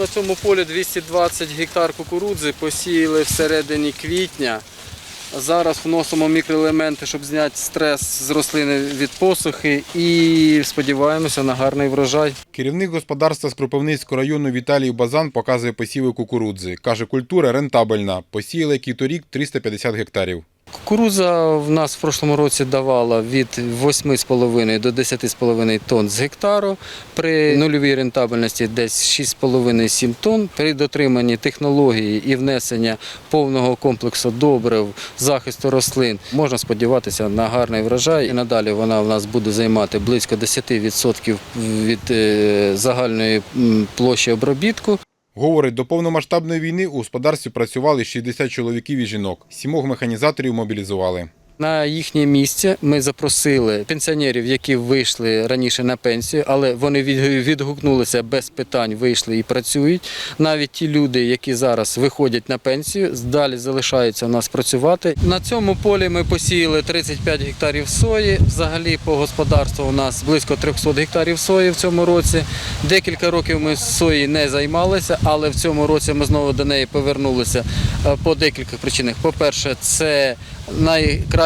На цьому полі 220 гектар кукурудзи посіяли всередині квітня. Зараз вносимо мікроелементи, щоб зняти стрес з рослини від посухи і сподіваємося на гарний врожай. Керівник господарства з Кропивницького району Віталій Базан показує посіви кукурудзи. Каже, культура рентабельна. Посіяли який торік 350 гектарів. Кукурудза в нас в прошлому році давала від 8,5 до 10,5 тонн з гектару. При нульовій рентабельності десь 6,5-7 тонн. При дотриманні технології і внесення повного комплексу добрив, захисту рослин можна сподіватися на гарний врожай. І надалі вона в нас буде займати близько 10% від е, загальної площі обробітку. Говорить, до повномасштабної війни у господарстві працювали 60 чоловіків і жінок. Сімох механізаторів мобілізували. На їхнє місце ми запросили пенсіонерів, які вийшли раніше на пенсію, але вони відгукнулися без питань, вийшли і працюють. Навіть ті люди, які зараз виходять на пенсію, далі залишаються у нас працювати. На цьому полі ми посіяли 35 гектарів сої. Взагалі по господарству у нас близько 300 гектарів сої в цьому році. Декілька років ми сої не займалися, але в цьому році ми знову до неї повернулися е, по декілька причинах. По-перше, це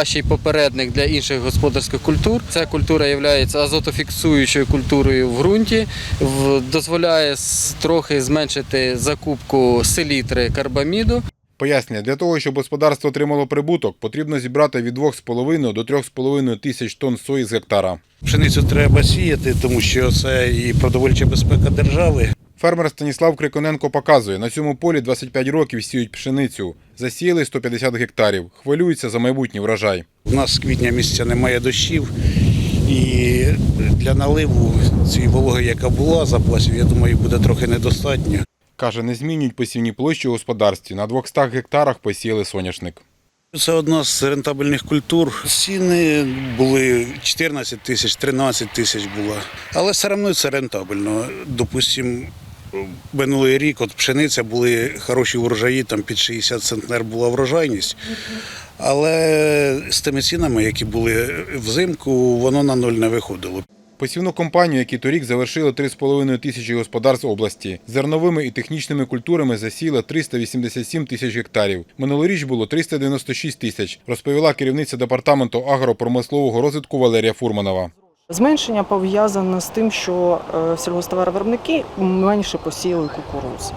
найкращий попередник для інших господарських культур. Ця культура є азотофіксуючою культурою в ґрунті, дозволяє трохи зменшити закупку селітри карбаміду. Пояснює, для того, щоб господарство отримало прибуток, потрібно зібрати від 2,5 до 3,5 тисяч тонн сої з гектара. Пшеницю треба сіяти, тому що це і продовольча безпека держави. Фермер Станіслав Криконенко показує, на цьому полі 25 років сіють пшеницю. Засіяли 150 гектарів. Хвилюються за майбутній врожай. У нас з квітня місяця немає дощів, і для наливу цієї вологи, яка була запасів, я думаю, буде трохи недостатньо. Каже, не змінюють посівні площі у господарстві. На 200 гектарах посіяли соняшник. Це одна з рентабельних культур. Ціни були 14 тисяч, 13 тисяч була. Але все одно це рентабельно. Допустим, минулий рік от пшениця були хороші врожаї, там під 60 центнер була врожайність. Але з тими цінами, які були взимку, воно на ноль не виходило. Посівну кампанію, які торік завершили 3,5 тисячі господарств області. Зерновими і технічними культурами засіяли 387 тисяч гектарів. Минулоріч було 396 тисяч, розповіла керівниця департаменту агропромислового розвитку Валерія Фурманова. Зменшення пов'язане з тим, що е, сільгосптоваровиробники менше посіяли кукурузи.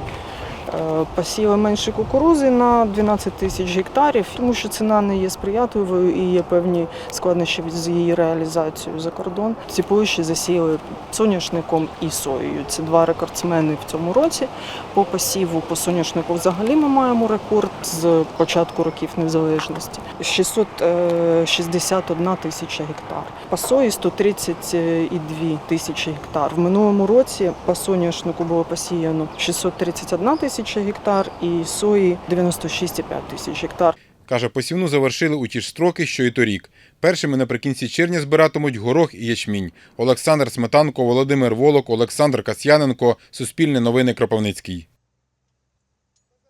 Е, Посіяли менше кукурузи на 12 тисяч гектарів, тому що ціна не є сприятливою і є певні складнощі з її реалізацією за кордон. Ці площі засіяли соняшником і соєю. Це два рекордсмени в цьому році. По посіву по соняшнику взагалі ми маємо рекорд з початку років незалежності. 661 тисяча гектар. По сої 132 тисячі гектар. В минулому році по соняшнику було посіяно 631 тисяча гектар і сої 96,5 тисяч гектар. Каже, посівну завершили у ті ж строки, що і торік. Першими наприкінці червня збиратимуть горох і ячмінь. Олександр Сметанко, Володимир Волок, Олександр Касьяненко. Суспільне новини Кропивницький.